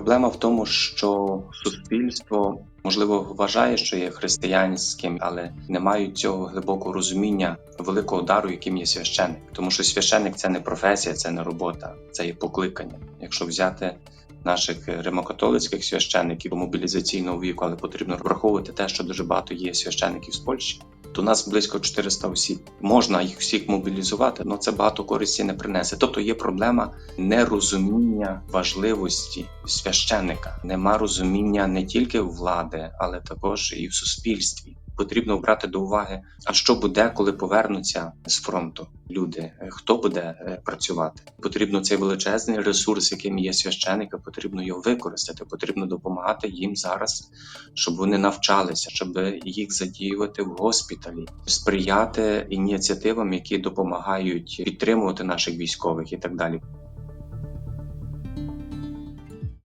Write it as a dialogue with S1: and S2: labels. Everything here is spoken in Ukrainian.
S1: Проблема в тому, що суспільство можливо вважає, що є християнським, але не мають цього глибокого розуміння великого дару, яким є священник. Тому що священник це не професія, це не робота, це є покликання. Якщо взяти наших римокатолицьких священників мобілізаційного віку, але потрібно враховувати те, що дуже багато є священників з Польщі. То нас близько 400 осіб. Можна їх всіх мобілізувати, але це багато користі не принесе. Тобто є проблема нерозуміння важливості священника. Нема розуміння не тільки у влади, але також і в суспільстві. Потрібно брати до уваги, а що буде, коли повернуться з фронту люди, хто буде е, працювати. Потрібно цей величезний ресурс, яким є священика, потрібно його використати. Потрібно допомагати їм зараз, щоб вони навчалися, щоб їх задіювати в госпіталі, сприяти ініціативам, які допомагають підтримувати наших військових і так далі.